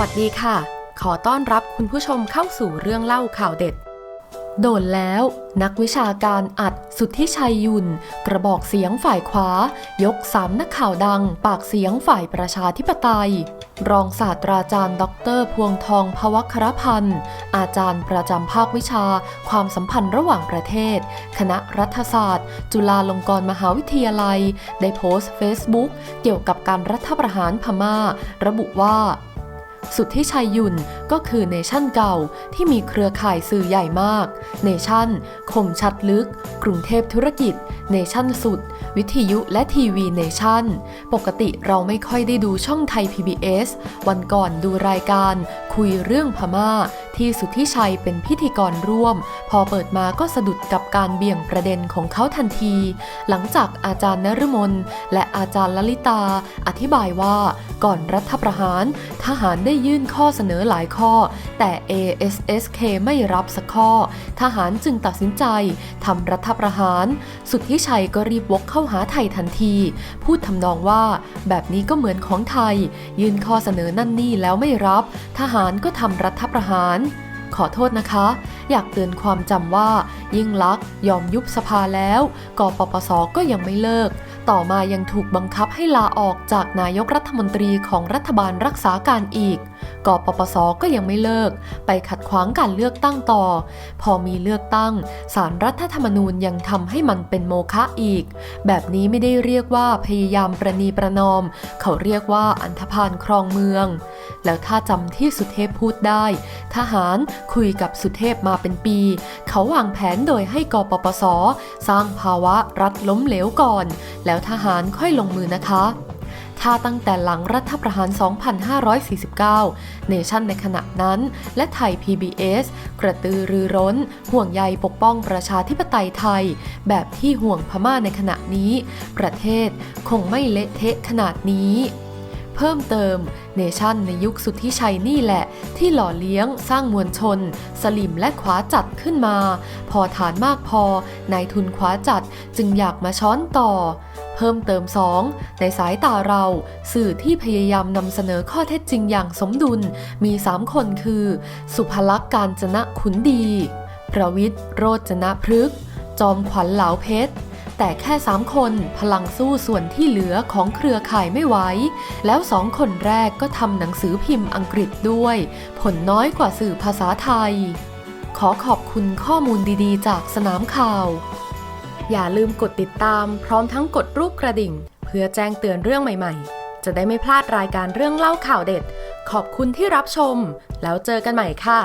วัสดีค่ะ ขอต้อนรับคุณผู้ชมเข้าสู่เรื่องเล่าข่าวเด็ด โดนแล้วนักวิชาการอัดสุทธิชัยยุน กระบอกเสียงฝ่ายขวา ยกสามนักข่าวดัง ปากเสียงฝ่ายประชาธิปไตย รองศาสตราจารย์ ดร พวงทองพวัครพันธ์ อาจารย์ประจำภาควิชา ความสัมพันธ์ระหว่างประเทศ คณะรัฐศาสตร์ จุฬาลงกรณ์มหาวิทยาลัย ได้โพสต์เฟซบุ๊กเกี่ยวกับการรัฐประหารพม่า ระบุว่า สุดที่ชัยยุนก็คือเนชั่นเก่าที่มีเครือข่ายสื่อใหญ่มาก เนชั่น คมชัดลึก กรุงเทพธุรกิจ เนชั่นสุด วิทยุและทีวีเนชั่น ปกติเราไม่ค่อยได้ดูช่องไทย PBS วันก่อนดูรายการคุยเรื่องพม่า ที่สุทธิชัยเป็นพิธีกรร่วม พอเปิดมาก็สะดุดกับการเบี่ยงประเด็นของเขาทันที หลังจากอาจารย์นฤมลและอาจารย์ลลิตา อธิบายว่าก่อนรัฐประหาร ทหารได้ยื่นข้อเสนอหลายข้อ แต่ ASSK ไม่รับสักข้อ ทหารจึงตัดสินใจทำรัฐประหาร สุทธิชัยก็รีบวกเข้าหาไทยทันที พูดทำนองว่าแบบนี้ก็เหมือนของไทย ยื่นข้อเสนอนั่นนี่แล้วไม่รับ ทหารก็ทำรัฐประหาร ขอโทษนะคะ อยากเตือนความจำว่า ยิ่งลักษณ์ยอมยุบสภาแล้วกปปสก็ยังไม่เลิก ต่อมายังถูกบังคับให้ลาออกจากนายกรัฐมนตรีของรัฐบาลรักษาการอีก กปปสก็ยังไม่เลิก ไปขัดขวางการเลือกตั้งต่อ พอมีเลือกตั้งสารรัฐธรรมนูญยังทำให้มันเป็นโมฆะอีก แบบนี้ไม่ได้เรียกว่าพยายามประนีประนอม เขาเรียกว่าอันธพาลครองเมือง แล้วถ้าจำที่สุเทพพูดได้ ทหารคุยกับสุเทพมาเป็นปี เขาวางแผนโดยให้กปปส สร้างภาวะรัฐล้มเหลวก่อน แล้วทหารค่อยลงมือนะคะ ถ้าตั้งแต่หลังรัฐประหาร 2549 เนชั่นในขณะนั้น และไทย PBS กระตือรือร้น ห่วงใยปกป้องประชาธิปไตยไทย แบบที่ห่วงพม่าในขณะนี้ ประเทศคงไม่เละเทะขนาดนี้ เพิ่มเติมเนชั่นในยุคสุดทธิชัยนี่แหละ ที่หล่อเลี้ยงสร้างมวลชน สลิมและขวาจัดขึ้นมา พอฐานมากพอนายทุนขวาจัดจึงอยากมาช้อนต่อ เพิ่มเติม 2 ในสายตาเราสื่อที่พยายามนำเสนอข้อเท็จจริงอย่างสมดุลมี 3 คนคือ สุภลักษณ์การจนะขุนดี ประวิทย์โรจนะพฤกษ์จอมขวัญเหลาเพชร แต่แค่3คนพลังสู้ส่วนที่เหลือของเครือข่ายไม่ไหว แล้วสองคนแรกก็ทำหนังสือพิมพ์อังกฤษด้วย ผลน้อยกว่าสื่อภาษาไทย ขอขอบคุณข้อมูลดีๆ จากสนามข่าว อย่าลืมกดติดตามพร้อมทั้งกดรูปกระดิ่ง เพื่อแจ้งเตือนเรื่องใหม่ๆ จะได้ไม่พลาดรายการเรื่องเล่าข่าวเด็ด ขอบคุณที่รับชม แล้วเจอกันใหม่ค่ะ